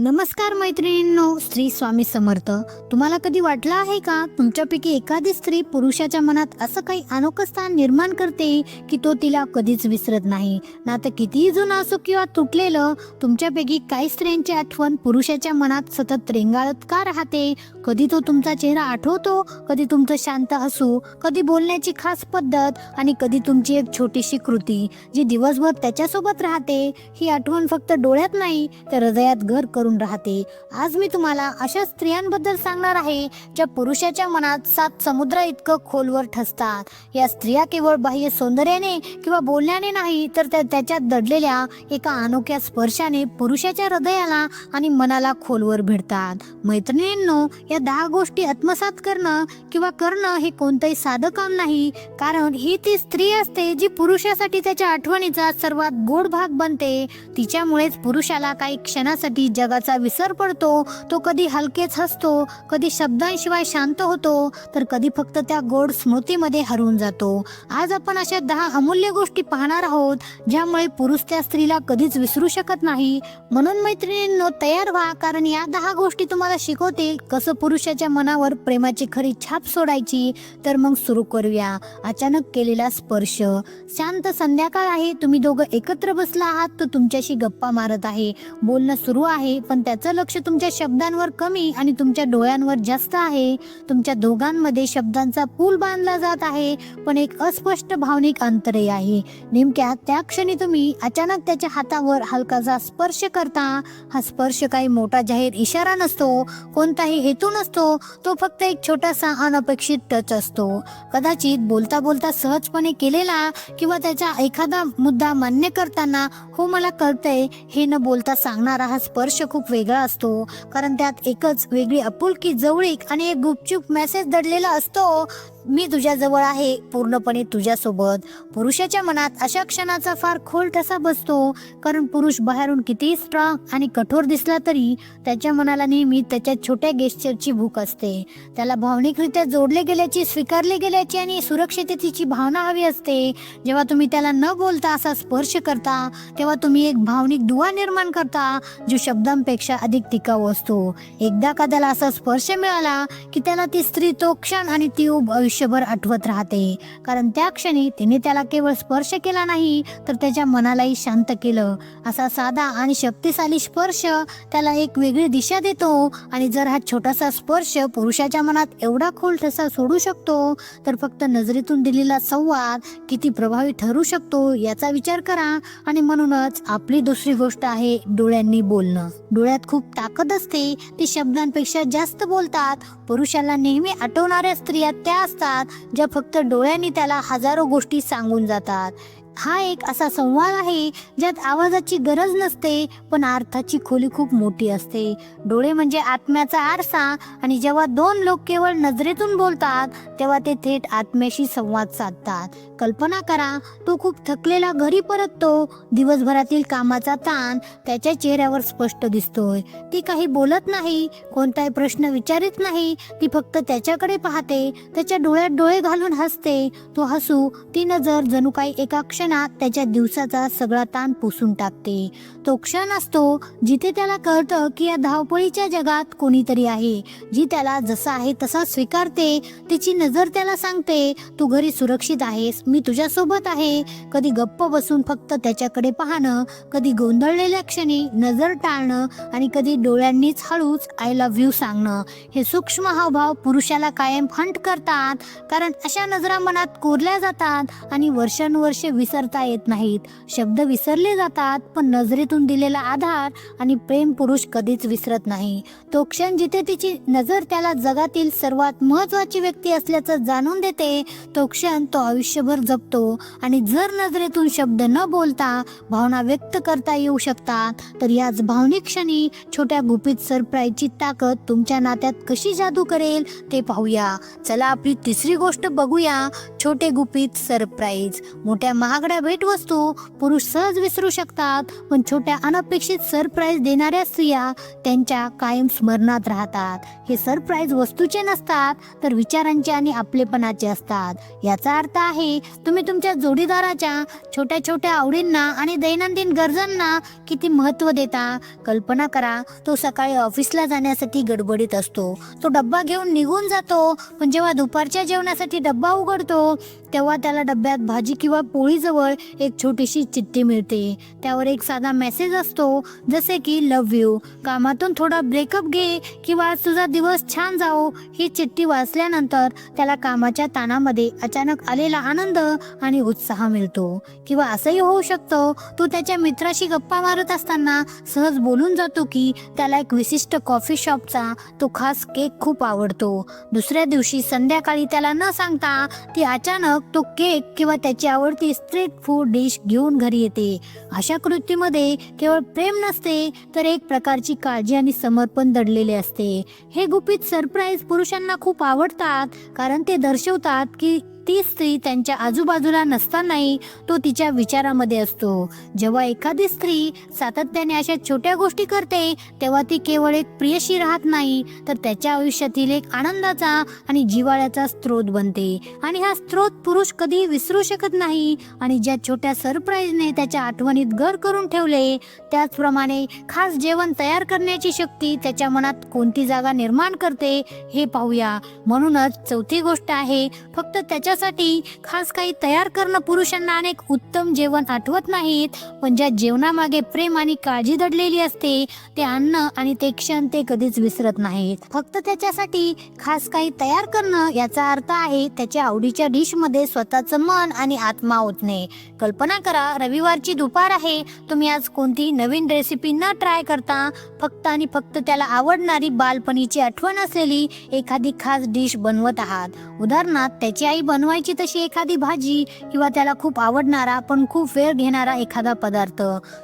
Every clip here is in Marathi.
नमस्कार मैत्रिणींनो श्री स्वामी समर्थ. तुम्हाला कधी वाटलं आहे का? तुमच्यापैकी एखादी स्त्री पुरुषाच्या मनात असं काही अनोखं स्थान निर्माण करते की तो तिला कधीच विसरत नाही? ना तर कितीही जुनं असो किंवा तुटलेलं तुमच्यापैकी काही स्त्रियांची आठवण पुरुषाच्या मनात सतत रेंगाळत का राहते. कधी तो तुमचा चेहरा आठवतो कधी तुमचं शांत हसू कधी बोलण्याची खास पद्धत आणि कधी तुमची एक छोटीशी कृती जी दिवसभर त्याच्यासोबत राहते. ही आठवण फक्त डोळ्यात नाही तर हृदयात घर करून राहते. आज मी तुम्हाला अशा स्त्रियांबद्दल सांगणार आहे ज्या पुरुषाच्या मनात सात समुद्र इतकं खोलवर ठसतात. या स्त्रिया केवळ बाह्य सौंदर्याने किंवा बोलण्याने नाही तर त्या त्याच्यात दडलेल्या एका अनोख्या स्पर्शाने पुरुषाच्या हृदयाला आणि मनाला खोलवर भिडतात. मैत्रिणींनो या दहा गोष्टी आत्मसात करणं किंवा करणं हे कोणतंही साधं काम नाही कारण ही ती स्त्री असते जी पुरुषासाठी त्याच्या आठवणीचा सर्वात गोड भाग बनते. तिच्यामुळेच पुरुषाला काही क्षणासाठी जगाचा विसर पडतो तो कधी हलकेच हसतो कधी शब्दांशिवाय शांत होतो तर कधी फक्त त्या गोड स्मृतीमध्ये हरवून जातो. आज आपण अशा दहा अमूल्य गोष्टी पाहणार आहोत ज्यामुळे पुरुष त्या स्त्रीला कधीच विसरू शकत नाही. म्हणून मैत्रिणींनो तयार व्हा कारण या दहा गोष्टी तुम्हाला शिकवतील कसं पुरुषाच्या मनावर प्रेमाची खरी छाप सोडायची. तर मग सुरू करूया. अचानक केलेला स्पर्श. शांत संध्याकाळ आहे तुम्ही दोघं एकत्र बसला आहात तो तुमच्याशी गप्पा मारत आहे. बोलणं सुरू आहे पण त्याचं लक्ष तुमच्या शब्दांवर कमी आणि तुमच्या डोळ्यांवर जास्त आहे. तुमच्या दोघांमध्ये शब्दांचा पूल बांधला जात आहे पण एक अस्पष्ट भावनिक अंतरे आहे. नेमक्या त्या क्षणी तुम्ही अचानक त्याच्या हातावर हलकासा स्पर्श करता. हा स्पर्श काही मोठा जाहीर इशारा नसतो कोणताही हेतू नसतो. तो फक्त एक छोटासा अनपेक्षित टच असतो. कदाचित बोलता बोलता सहजपणे केलेला किंवा त्याचा एखादा मुद्दा मान्य करताना हो मला कळतंय हे न बोलता सांगणारा हा स्पर्श खूप वेगळा असतो. कारण त्यात एकच वेगळी आपुलकी जवळीक आणि एक गुपचूप मेसेज दडलेला असतो. मी तुझ्याजवळ आहे पूर्णपणे तुझ्यासोबत. पुरुषाच्या मनात अशा क्षणाचा फार खोल ठसा बसतो कारण पुरुष बाहेरून कितीही स्ट्रॉंग आणि कठोर दिसला तरी त्याच्या मनाला नेहमी त्याच्या छोट्या गेस्चरची भूक असते. त्याला भावनिकरित्या जोडले गेल्याची स्वीकारले गेल्याची आणि सुरक्षिततेची भावना हवी असते. जेव्हा तुम्ही त्याला न बोलता असा स्पर्श करता तेव्हा तुम्ही एक भावनिक दुवा निर्माण करता जो शब्दांपेक्षा अधिक टिकाऊ असतो. एकदा का त्याला असा स्पर्श मिळाला की त्याला ती स्त्री तो क्षण आणि ती ऊब आयुष्यभर आठवत राहते. कारण त्या क्षणी तिने त्याला केवळ स्पर्श केला नाही तर त्याच्या मनालाही शांत केलं. असा साधा आणि शक्तिशाली स्पर्श त्याला एक वेगळी दिशा देतो आणि जर हा छोटासा स्पर्श पुरुषाच्या मनात एवढा खोल ठसा सोडू शकतो तर फक्त नजरेतून दिलेला संवाद किती प्रभावी ठरू शकतो याचा विचार करा. आणि म्हणूनच आपली दुसरी गोष्ट आहे डोळ्यांनी बोलणं. डोळ्यात खूप ताकद असते ते शब्दांपेक्षा जास्त बोलतात. पुरुषाला नेहमी आठवणाऱ्या स्त्रिया त्या असतात ज्या फक्त डोळ्यांनी त्याला हजारो गोष्टी सांगून जातात. हा एक असा संवाद आहे ज्यात आवाजाची गरज नसते पण अर्थाची खोली खूप मोठी असते. डोळे म्हणजे आत्म्याचा आरसा आणि जेव्हा दोन लोक केवळ नजरेतून बोलतात तेव्हा ते थेट आत्म्याशी संवाद साधतात. कल्पना करा तो खूप थकलेला घरी परततो दिवसभरातील कामाचा ताण त्याच्या चेहऱ्यावर स्पष्ट दिसतोय. ती काही बोलत नाही कोणताही प्रश्न विचारित नाही ती फक्त त्याच्याकडे पाहते त्याच्या डोळ्यात डोळे घालून हसते. तो हसू ती नजर जणू काही एका क्षणात त्याच्या दिवसाचा सगळा ताण पुसून टाकते. तो क्षण असतो जिथे त्याला कळतं की या धावपळीच्या जगात कोणीतरी आहे. जी त्याला जसा आहे तसा स्वीकारते तिची नजर त्याला सांगते तू घरी सुरक्षित आहेस मी तुझ्यासोबत आहे. कधी गप्प बसून फक्त त्याच्याकडे पाहणं कधी गोंधळलेल्या क्षणी नजर टाळणं आणि कधी डोळ्यांनीच हळूच आय लव्ह यू सांगणं. हे सूक्ष्म हावभाव पुरुषाला कायम हंट करतात कारण अशा नजरा मनात कोरल्या जातात आणि वर्षानुवर्षे विस विसरता येत नाहीत. शब्द विसरले जातात पण नजरेतून दिलेला आधार आणि प्रेम पुरुष कधीच विसरत नाही. तो क्षण जिथे तिची नजर त्याला जगातील सर्वात महत्वाची व्यक्ती असल्याचं जाणून देते तो क्षण तो आयुष्यभर जपतो. आणि जर नजरेतून शब्द न बोलता भावना व्यक्त करता येऊ शकतात तर याच भावनिक क्षणी छोट्या गुपित सरप्राईजची ताकद तुमच्या नात्यात कशी जादू करेल ते पाहूया. चला आपली तिसरी गोष्ट बघूया छोटे गुपित सरप्राईज. मोठ्या महाग महागड्या भेटवस्तू पुरुष सहज विसरू शकतात पण छोट्या अनपेक्षित सरप्राईज देणाऱ्या स्त्रिया त्यांच्या कायम स्मरणात राहतात. हे सरप्राईज वस्तूचे नसतात तर विचारांचे आणि आपलेपणाचे असतात. याचा अर्थ आहे तुम्ही तुमच्या जोडीदाराच्या छोट्या छोट्या आवडींना आणि दैनंदिन गरजांना किती महत्त्व देता? कल्पना करा तो सकाळी ऑफिसला जाण्यासाठी गडबडीत असतो. तो डब्बा घेऊन निघून जातो पण जेव्हा दुपारच्या जेवणासाठी डब्बा उघडतो तेव्हा त्याला डब्यात भाजी किंवा पोळीजवळ एक छोटीशी चिठ्ठी मिळते. त्यावर एक साधा मेसेज असतो जसे की लव यू. कामातून थोडा ब्रेकअप घे किंवा आज तुझा दिवस छान जाओ. ही चिठ्ठी वाचल्यानंतर त्याला कामाच्या ताणामध्ये अचानक आलेला आनंद आणि उत्साह मिळतो. किंवा असंही होऊ शकतं तो त्याच्या मित्राशी गप्पा मारत असताना सहज बोलून जातो की त्याला एक विशिष्ट कॉफी शॉपचा तो खास केक खूप आवडतो. दुसऱ्या दिवशी संध्याकाळी त्याला न सांगता ती अचानक तो केक किंवा त्याची आवडती स्ट्रीट फूड डिश घेऊन घरी येते. अशा कृतीमध्ये केवळ प्रेम नसते तर एक प्रकारची काळजी आणि समर्पण दडलेले असते. हे गुपित सरप्राईज पुरुषांना खूप आवडतात कारण ते दर्शवतात की ती स्त्री त्यांच्या आजूबाजूला नसतानाही तो तिच्या विचारामध्ये असतो. जेव्हा एखादी स्त्री सातत्याने अशा छोट्या गोष्टी करते तेव्हा ती केवळ एक प्रियशी राहत नाही तर त्याच्या आयुष्यातील एक आनंदाचा आणि जिवाळ्याचा स्रोत बनते. आणि हा स्रोत पुरुष कधीही विसरू शकत नाही आणि ज्या छोट्या सरप्राईजने त्याच्या आठवणीत घर करून ठेवले त्याचप्रमाणे खास जेवण तयार करण्याची शक्ती त्याच्या मनात कोणती जागा निर्माण करते हे पाहूया. म्हणूनच चौथी गोष्ट आहे फक्त त्याच्या त्याच्यासाठी खास काही तयार करणं पुरुषांना अनेक उत्तम जेवण आठवत नाहीत. पण ज्या जेवणामागे प्रेम आणि काळजी दडलेली असते ते अन्न आणि ते क्षण ते कधीच विसरत नाहीत. फक्त त्याच्यासाठी खास काही तयार करणं याचा अर्थ आहे त्याच्या आवडीच्या डिशमध्ये स्वतःचं मन आणि आत्मा ओतणे. कल्पना करा रविवारची दुपार आहे. तुम्ही आज कोणतीही नवीन रेसिपी न ट्राय करता फक्त आणि फक्त त्याला आवडणारी बालपणीची आठवण असलेली एखादी खास डिश बनवत आहात. उदाहरणार्थ त्याची आई बन बनवायची तशी एखादी भाजी किंवा त्याला खूप आवडणारा पण खूप वेळ घेणारा एखादा पदार्थ.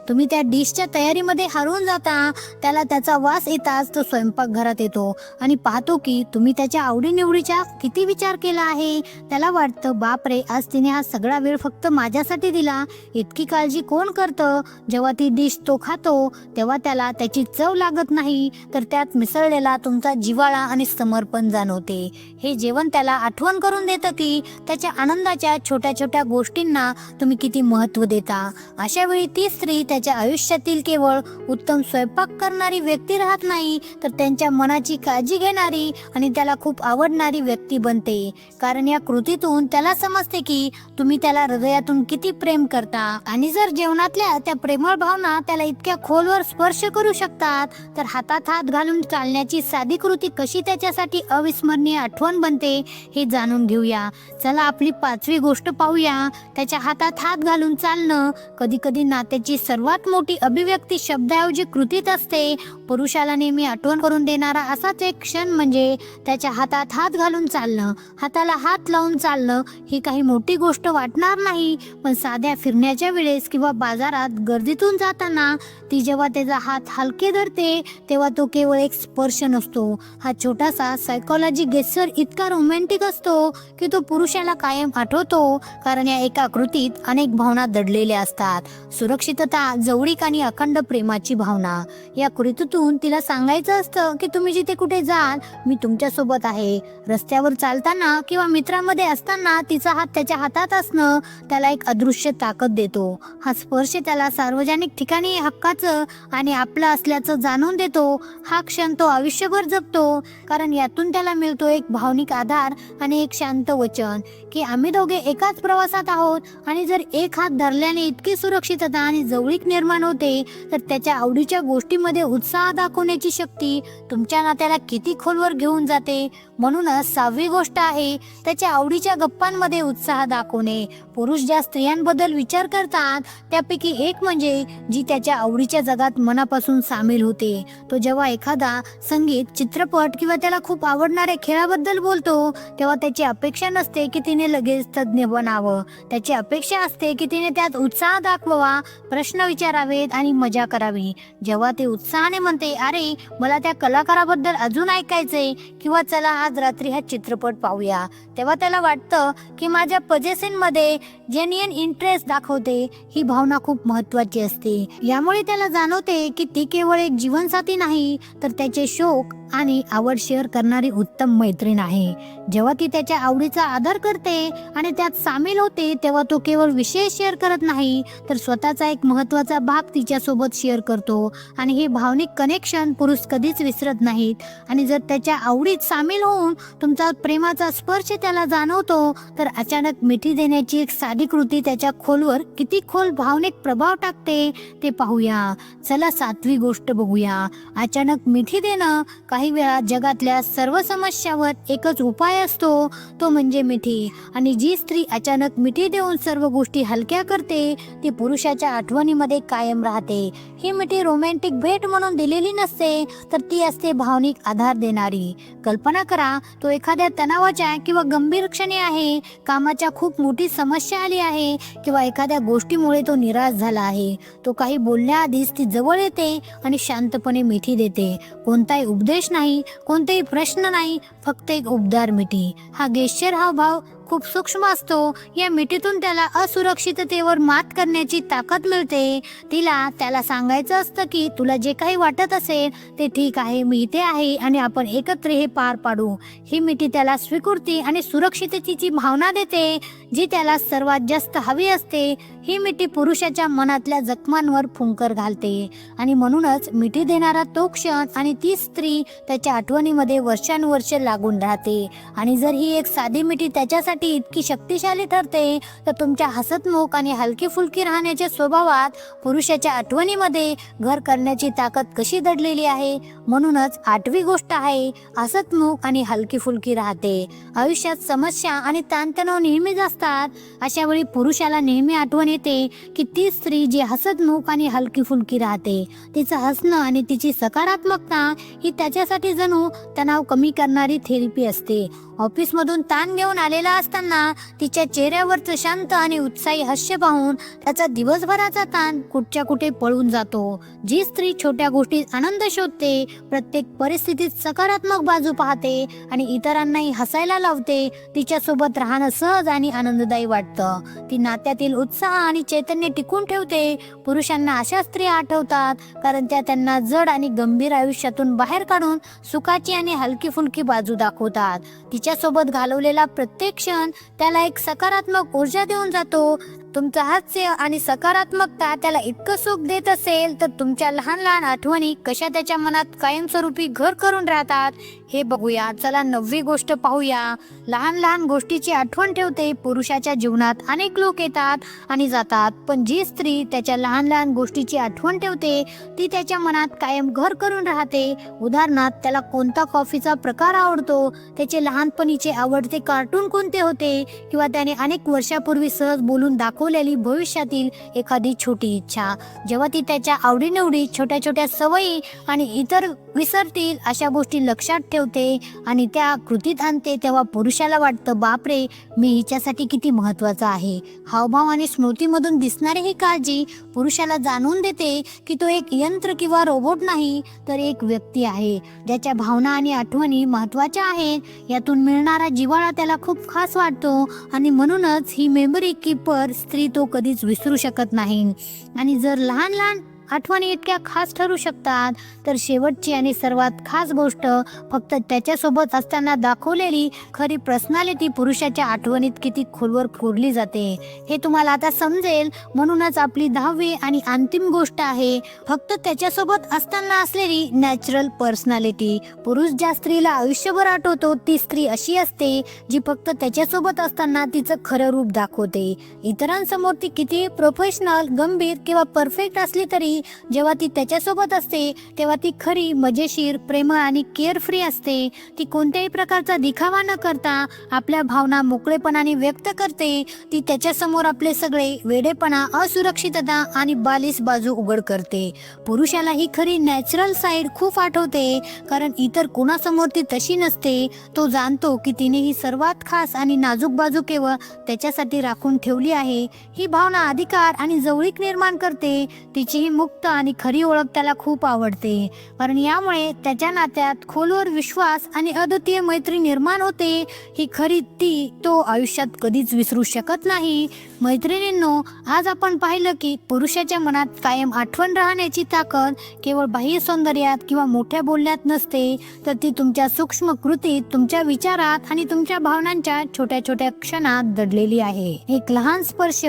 तुम्ही त्या डिशच्या तयारीमध्ये हरवून जाता त्याला त्याचा वास येताच तो स्वयंपाकघरात येतो. आणि पाहतो की तुम्ही त्याच्या आवडीनिवडीचा किती विचार केला आहे त्याला वाटतं बापरे आज तिने हा सगळा वेळ फक्त माझ्यासाठी दिला. इतकी काळजी कोण करतं? जेव्हा ती डिश तो खातो तेव्हा त्याला त्याची चव लागत नाही तर त्यात मिसळलेला तुमचा जिव्हाळा आणि समर्पण जाणवते. हे जेवण त्याला आठवण करून देतं की त्याच्या आनंदाच्या छोट्या छोट्या गोष्टींना तुम्ही किती महत्त्व देता? अशा वेळी ती स्त्री त्याच्या आयुष्यातील केवळ उत्तम स्वयंपाक करणारी व्यक्ती राहत नाही तर त्यांच्या मनाची काळजी घेणारी आणि त्याला खूप आवडणारी व्यक्ती बनते. कारण या कृतीतून त्याला समजते की तुम्ही त्याला हृदयातून किती प्रेम करता. आणि जर जेवणातल्या त्या प्रेमळ भावना त्याला इतक्या खोलवर स्पर्श करू शकतात तर हातात हात घालून चालण्याची साधी कृती कशी त्याच्यासाठी अविस्मरणीय आठवण बनते हे जाणून घेऊया. चला आपली पाचवी गोष्ट पाहूया. त्याच्या हातात हात घालून चालणं. कधी कधी नात्याची सर्वात मोठी अभिव्यक्ती शब्दाऐवजी कृतीत असते. पुरुषाला नेहमी आठवण करून देणारा असाच एक क्षण म्हणजे त्याच्या हातात हात घालून चालणं. हाताला हात लावून चालणं ही काही मोठी गोष्ट वाटणार नाही. पण साध्या फिरण्याच्या वेळेस किंवा बाजारात गर्दीतून जाताना ती जेव्हा त्याचा हात हलके धरते तेव्हा तो केवळ एक स्पर्श नसतो. हा छोटासा सायकोलॉजी गेसर इतका रोमॅन्टिक असतो की तो पुरुष पुरुषाला कायम आठवतो कारण या एका कृतीत अनेक भावना दडलेल्या असतात. सुरक्षितता जवळीक आणि अखंड प्रेमाची भावना. या कृतीतून तिला सांगायचं असतं की तुम्ही जिथे कुठे जाल मी तुमच्यासोबत आहे. रस्त्यावर चालताना किंवा मित्रांमध्ये असताना तिचा हात त्याच्या हातात असणं त्याला एक अदृश्य ताकद देतो. हा स्पर्श त्याला सार्वजनिक ठिकाणी हक्काचं आणि आपलं असल्याचं जाणून देतो. हा क्षण तो आयुष्यभर जगतो कारण यातून त्याला मिळतो एक भावनिक आधार आणि एक शांत वचन. की आम्ही दोघे एकाच प्रवासात आहोत आणि जर एक हात धरल्याने इतकी सुरक्षितता आणि जवळीक निर्माण होते तर त्याच्या आवडीच्या गोष्टीमध्ये उत्साह दाखवण्याची शक्ती तुमच्या नात्याला किती खोलवर घेऊन जाते. म्हणूनच सहावी गोष्ट आहे त्याच्या आवडीच्या गप्पांमध्ये उत्साह दाखवणे. पुरुष ज्या स्त्रियांबद्दल विचार करतात त्यापैकी एक म्हणजे जी त्याच्या आवडीच्या जगात मनापासून सामील होते. तो जेव्हा एखादा संगीत चित्रपट किंवा त्याला खूप आवडणाऱ्या खेळाबद्दल बोलतो तेव्हा त्याची अपेक्षा नसते की तिने लगेच तज्ज्ञ बनावं. त्याची अपेक्षा असते की तिने त्यात उत्साह दाखवावा प्रश्न विचारावेत आणि मजा करावी. जेव्हा ते उत्साहाने म्हणते अरे मला त्या कलाकाराबद्दल अजून ऐकायचंय किंवा चला आज रात्री हा चित्रपट पाहूया. तेव्हा त्याला वाटतं की माझ्या पजेसिनमध्ये जेन्युअन इंटरेस्ट दाखवते ही भावना खूप महत्वाची असते. यामुळे त्याला जाणवते की ती केवळ एक जीवनसाथी नाही तर त्याचे शोक आणि आवड शेअर करणारी उत्तम मैत्रीण आहे. जेव्हा ती त्याच्या आवडीचा आदर करते आणि त्यात सामील होते तेव्हा तो केवळ विषय शेअर करत नाही तर स्वतःचा एक महत्त्वाचा भाग तिच्यासोबत शेअर करतो. आणि हे भावनिक कनेक्शन पुरुष कधीच विसरत नाहीत. आणि जर त्याच्या आवडीत सामील होऊन तुमचा प्रेमाचा स्पर्श त्याला जाणवतो तर अचानक मिठी देण्याची एक साधी कृती त्याच्या खोलवर किती खोल भावनिक प्रभाव टाकते ते पाहूया. चला सातवी गोष्ट बघूया. अचानक मिठी देणं काही वेळा जगातल्या सर्व समस्यावर एकच उपाय असतो तो म्हणजे मिठी आणि जी स्त्री अचानक मिठी देऊन सर्व गोष्टी हलक्या करते ती पुरुषाच्या आठवणीमध्ये कायम राहते. ही मिठी रोमॅन्टिक भेट म्हणून दिलेली नसते तर ती असते भावनिक आधार देणारी. कल्पना करा तो एखाद्या तणावाच्या किंवा गंभीर क्षणी आहे कामाच्या खूप मोठी समस्या आली आहे किंवा एखाद्या गोष्टीमुळे तो निराश झाला आहे. तो काही बोलण्याआधीच ती जवळ येते आणि शांतपणे मिठी देते. कोणताही उपदेश नाही कोणतेही प्रश्न नाही फक्त एक उबदार मिठी. हा गेश्चर हा भाव खूप सूक्ष्म असतो. या मिठीतून त्याला असुरक्षिततेवर मात करण्याची ताकद मिळते. तिला त्याला सांगायचं असतं की तुला जे काही वाटत असेल ते ठीक आहे मी इथे आहे आणि आपण एकत्र हे पार पाडू. ही मिठी त्याला स्वीकृती आणि सुरक्षिततेची भावना देते जी त्याला सर्वात जास्त हवी असते. ही मिठी पुरुषाच्या मनातल्या जखमांवर फुंकर घालते. आणि म्हणूनच मिठी देणारा तो क्षण आणि ती स्त्री त्याच्या आठवणीमध्ये वर्षानुवर्ष लागून राहते. आणि जर ही एक साधी मिठी त्याच्यासाठी इतकी शक्तिशाली ठरते तर तुमच्या हसतमुख आणि हलकी फुलकी राहण्याच्या स्वभावात पुरुषाच्या आठवणीमध्ये घर करण्याची ताकद कशी दडलेली आहे? म्हणूनच आठवी गोष्ट आहे हसतमुख आणि हलकी फुलकी राहते. आयुष्यात समस्या आणि ताणतणाव नेहमीच असतात. अशा वेळी पुरुषाला नेहमी आठवण येते की ती स्त्री जी हसतमुख आणि हलकी फुलकी राहते तिचं हसणं आणि तिची सकारात्मकता ही त्याच्यासाठी जणू तणाव कमी करणारी थेरपी असते. ऑफिसमधून ताण घेऊन आलेला असताना तिच्या चेहऱ्यावरचं शांत आणि उत्साही हास्य पाहून त्याचा दिवसभराचा ताण कुठच्या कुठे पळून जातो. जी स्त्री छोट्या गोष्टीत आनंद शोधते प्रत्येक परिस्थितीत सकारात्मक बाजू पाहते आणि इतरांनाही हसायला लावते तिच्यासोबत राहणं सहज आणि आनंददायी वाटतं. ती नात्यातील उत्साह आणि चैतन्य टिकून ठेवते. पुरुषांना अशा स्त्रिया आठवतात कारण त्या त्यांना जड आणि गंभीर आयुष्यातून बाहेर काढून सुखाची आणि हलकी फुलकी बाजू दाखवतात. तिच्यासोबत घालवलेला प्रत्येक क्षण त्याला एक सकारात्मक ऊर्जा देऊन जातो. तुमचं हास्य आणि सकारात्मकता त्याला इतकं सुख देत असेल तर तुमच्या लहान लहान आठवणी कशा त्याच्या मनात कायमस्वरूपी घर करून राहतात हे बघूया. चला नववी गोष्ट पाहूया. लहान लहान गोष्टीची आठवण ठेवते. पुरुषाच्या जीवनात अनेक लोक येतात आणि जातात पण जी स्त्री त्याच्या लहान लहान गोष्टीची आठवण ठेवते ती त्याच्या मनात कायम घर करून राहते. उदाहरणार्थ त्याला कोणता कॉफीचा प्रकार आवडतो त्याचे लहानपणीचे आवडते कार्टून कोणते होते किंवा त्याने अनेक वर्षापूर्वी सहज बोलून दाखव दाखवलेली भविष्यातील एखादी छोटी इच्छा. जेव्हा ती त्याच्या आवडीनिवडी छोट्या छोट्या सवयी आणि इतर विसरतील अशा गोष्टी लक्षात ठेवते आणि त्या कृतीत आणते तेव्हा पुरुषाला वाटतं बापरे मी हिच्यासाठी किती महत्त्वाचा आहे. हावभाव आणि स्मृतीमधून दिसणारी ही काळजी पुरुषाला जाणून देते की तो एक यंत्र किंवा रोबोट नाही तर एक व्यक्ती आहे. ज्याच्या भावना आणि आठवणी महत्त्वाच्या आहेत. यातून मिळणारा जिव्हाळा त्याला खूप खास वाटतो आणि म्हणूनच ही मेमरी कीपर स्त्री तो कधीच विसरू शकत नाही. आणि जर लहान लहान आठवणी इतक्या खास ठरू शकतात. तर शेवटची आणि सर्वात खास गोष्ट फक्त त्याच्यासोबत असताना दाखवलेली खरी पर्सनॅलिटी पुरुषाच्या आठवणीत किती खोलवर कोरली जाते. हे तुम्हाला आता समजेल. म्हणूनच आपली दहावी आणि अंतिम गोष्ट आहे फक्त त्याच्यासोबत असताना असलेली नॅचरल पर्सनॅलिटी पुरुष ज्या स्त्रीला आयुष्यभर आठवतो ती स्त्री अशी असते जी फक्त त्याच्यासोबत असताना तिचं खरं रूप दाखवते. इतरांसमोर ती किती प्रोफेशनल गंभीर किंवा परफेक्ट असली तरी ती जेव्हा ती त्याच्यासोबत असते तेव्हा ती खरी मजेशीर प्रेम आणि केअर फ्री असते. ती कोणत्याही प्रकारचा दिखावा न करता आपल्या भावना मोकळेपणाने व्यक्त करते. ती त्याच्यासमोर आपले सगळे वेडेपणा असुरक्षितता आणि बालिश बाजू उघड करते. पुरुषाला ही खरी नॅचरल साईड खूप आठवते कारण इतर कोणासमोर ती तशी नसते. तो जाणतो की तिने ही सर्वात खास आणि नाजूक बाजू केवळ त्याच्यासाठी राखून ठेवली आहे. ही भावना अधिकार आणि जवळीक निर्माण करते. तिची ही मुक्त आणि खरी ओळख त्याला खूप आवडते. कारण यामुळे त्याच्या नात्यात खोलवर विश्वास आणि अद्वितीय मैत्री निर्माण होते. ही खरी ती तो आयुष्यात कधीच विसरू शकत नाही. मैत्रिणींनो आज आपण पाहिलं की पुरुषाच्या मनात कायम आठवण राहण्याची ताकद केवळ बाह्य सौंदर्यात किंवा मोठ्या बोलण्यात नसते तर ती तुमच्या सूक्ष्म कृतीत तुमच्या विचारात आणि तुमच्या भावनांच्या छोट्या छोट्या क्षणात दडलेली आहे. एक लहान स्पर्श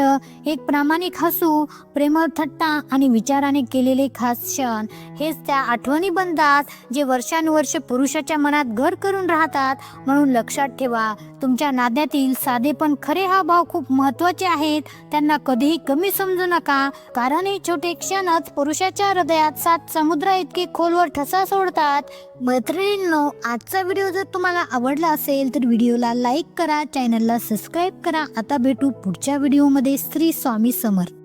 एक प्रामाणिक हसू प्रेमळ थट्टा आणि विचार विचाराने केलेले खास क्षण हेच त्या आठवणी बनतात जे वर्षानुवर्ष पुरुषाच्या मनात घर करून राहतात. म्हणून लक्षात ठेवा तुमच्या नाद्यातील साधे पण खरे हा भाव खूप महत्त्वाचे आहेत. त्यांना कधीही कमी समजू नका कारण हे छोटे क्षणच पुरुषाच्या हृदयात सात समुद्रा इतके खोलवर ठसा सोडतात. मैत्रिणींनो आजचा व्हिडिओ जर तुम्हाला आवडला असेल तर व्हिडिओला लाईक करा चॅनलला सबस्क्राईब करा. आता भेटू पुढच्या व्हिडिओमध्ये. श्री स्वामी समर्थ.